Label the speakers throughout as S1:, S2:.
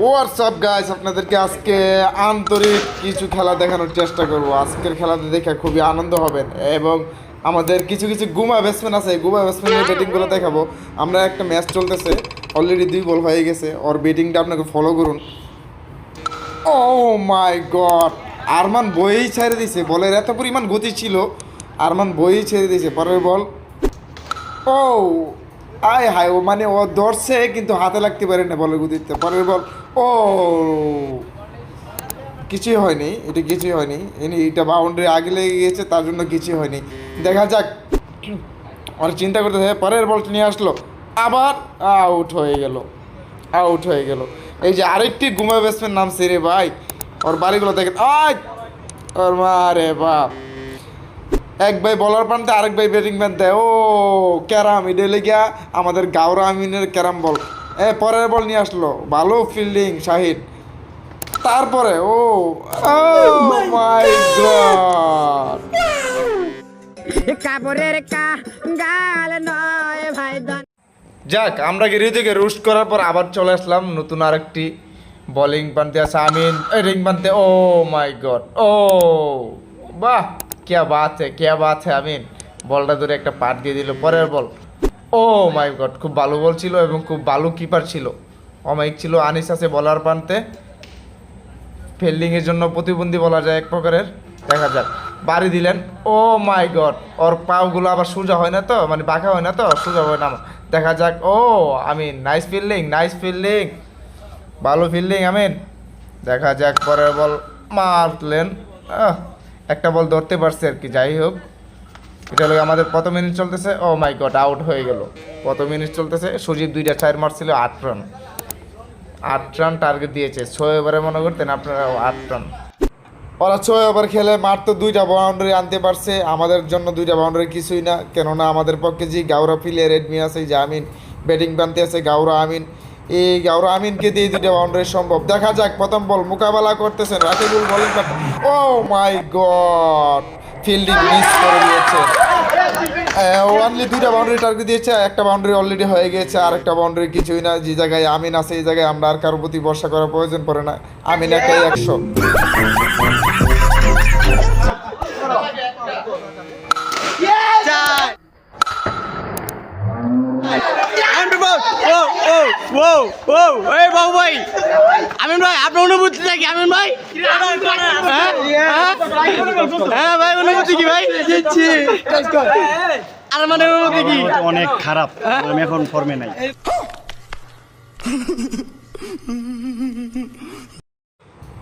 S1: WhatsApp guys আপনাদেরকে আজকে আন্তরিক কিছু খেলা দেখানোর চেষ্টা করব। আজকের খেলাতে দেখে খুবই আনন্দ হবেন এবং আমাদের কিছু কিছু গুমা ব্যাটসম্যান আছে। গুমা ব্যাটসম্যানের ব্যাটিংগুলো দেখাবো। আমরা একটা ম্যাচ চলতেছে। অলরেডি দুই বল হয়ে গেছে। ওর ব্যাটিংটা আপনাকে ফলো করুন। ও মাই গড আরমান বইই ছেড়ে দিছে। বলের এত পরিমাণ গতি ছিল। আরমান বইই ছেড়ে দিয়েছে পরের বল। ও আয় হায়, ও মানে ও ধরছে, কিন্তু হাতে লাগতে পারে না বলের গতিতে। পরের বল। ও, কিছুই হয়নি, এটা কিছুই হয়নি। এটা বাউন্ডারি আগে লেগে গিয়েছে, তার জন্য কিছুই হয়নি। দেখা যাক আর চিন্তা করতে থাকে, পরের বলটা নিয়ে আসলো। আবার আউট হয়ে গেল আউট হয়ে গেল। এই যে আরেকটি গুমা ব্যাটসম্যান নামছে রে ভাই। ওর বাড়িগুলো দেখেন, আয়! ওর মা রে বাপ। এক ভাই বলার প্রান্তে আরেক ভাই ব্যাটিং দেয়। ও, ক্যারাম, এটা লেগিয়া আমাদের গাওরা আমিনের ক্যারাম বল পরের বল নিয়ে আসলো। ভালো ফিল্ডিং শাহিদ। তারপরে ও মাই গড যাক আমরা গিরি থেকে রুস্ট করার পর আবার চলে আসলাম নতুন আরেকটি বলিং বানতে আছে আমিন। রিং বানতে ও মাই গড ও বাহ কে বাত হ্যাঁ কে বাত আমিন। বলটা ধরে একটা পাট দিয়ে দিল পরের বল। ও মাই গড খুব ভালো বল ছিল এবং খুব ভালো কিপার ছিল। অমাইক ছিল আনিস আছে বলার প্রান্তে ফিল্ডিংয়ের জন্য প্রতিবন্ধী বলা যায় এক প্রকারের, দেখা যাক। বাড়ি দিলেন। ও মাই গড ওর পাওগুলো আবার সোজা হয় না তো? মানে বাঁকা হয় না তো? সোজা হয় না। দেখা যাক। ও Amin nice fielding nice fielding ভালো ফিল্ডিং আমিন দেখা যাক, পরের বল মারলেন। একটা বল ধরতে পারছে আর কি, যাই হোক। এটা হলো আমাদের কত মিনিট চলতেছে। ও মাই গড আউট হয়ে গেল। কত মিনিট চলতেছে। সুজিত দুইটা চার মারছিল আট রান আট রান টার্গেট দিয়েছে। ছয় ওভারে মনে করতেন আপনারা আট রান ওরা ছয় ওভার খেলে মাত্র দুইটা বাউন্ডারি আনতে পারছে। আমাদের জন্য দুইটা বাউন্ডারি কিছুই না। কেননা আমাদের পক্ষে যে গাউরা ফিলে রেডমি আছে যে আমিন ব্যাটিং প্রান্তে আছে গাউরা আমিন, এই গাউরা আমিনকে দিয়ে দুইটা বাউন্ডারি সম্ভব। দেখা যাক, প্রথম বল মোকাবেলা করতেছেন Rakibul bowling oh my god fielding miss করে দিয়েছে। ওয়ানলি দুইটা বাউন্ডারি টার্গেট দিয়েছে একটা বাউন্ডারি অলরেডি হয়ে গেছে আর একটা বাউন্ডারি কিছুই না যে জায়গায় আমিন আছে এই জায়গায় আমরা আর কারোর প্রতি ভরসা করার প্রয়োজন পড়ে না আমিন একাই একশো
S2: ও ও ও এই বাবু ভাই আপনার অনুভূতি কি আমিন ভাই? হ্যাঁ? হ্যাঁ? হ্যাঁ ভাই অনুভূতি কি ভাই? দিচ্ছি। আর মানে অনুভূতি কি?
S3: অনেক খারাপ আমি এখন ফর্মে নাই।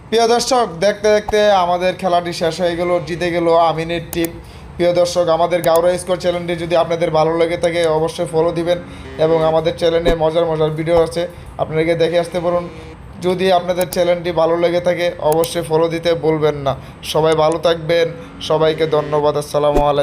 S1: প্রিয় দর্শক দেখতে দেখতে আমাদের খেলাটি শেষ হয়ে গেল জিতে গেল আমিনের টিম প্রিয় দর্শক আমাদের গাউরা স্কোর চ্যানেলটি যদি আপনাদের ভালো লেগে থাকে অবশ্যই ফলো দিবেন এবং আমাদের চ্যানেলে মজার মজার ভিডিও আছে। আপনাদেরকে দেখে আসতে পারুন যদি আপনাদের চ্যানেলটি ভালো লেগে থাকে, অবশ্যই ফলো দিতে বলবেন না। সবাই ভালো থাকবেন। সবাইকে ধন্যবাদ। আসসালামু আলাইকুম।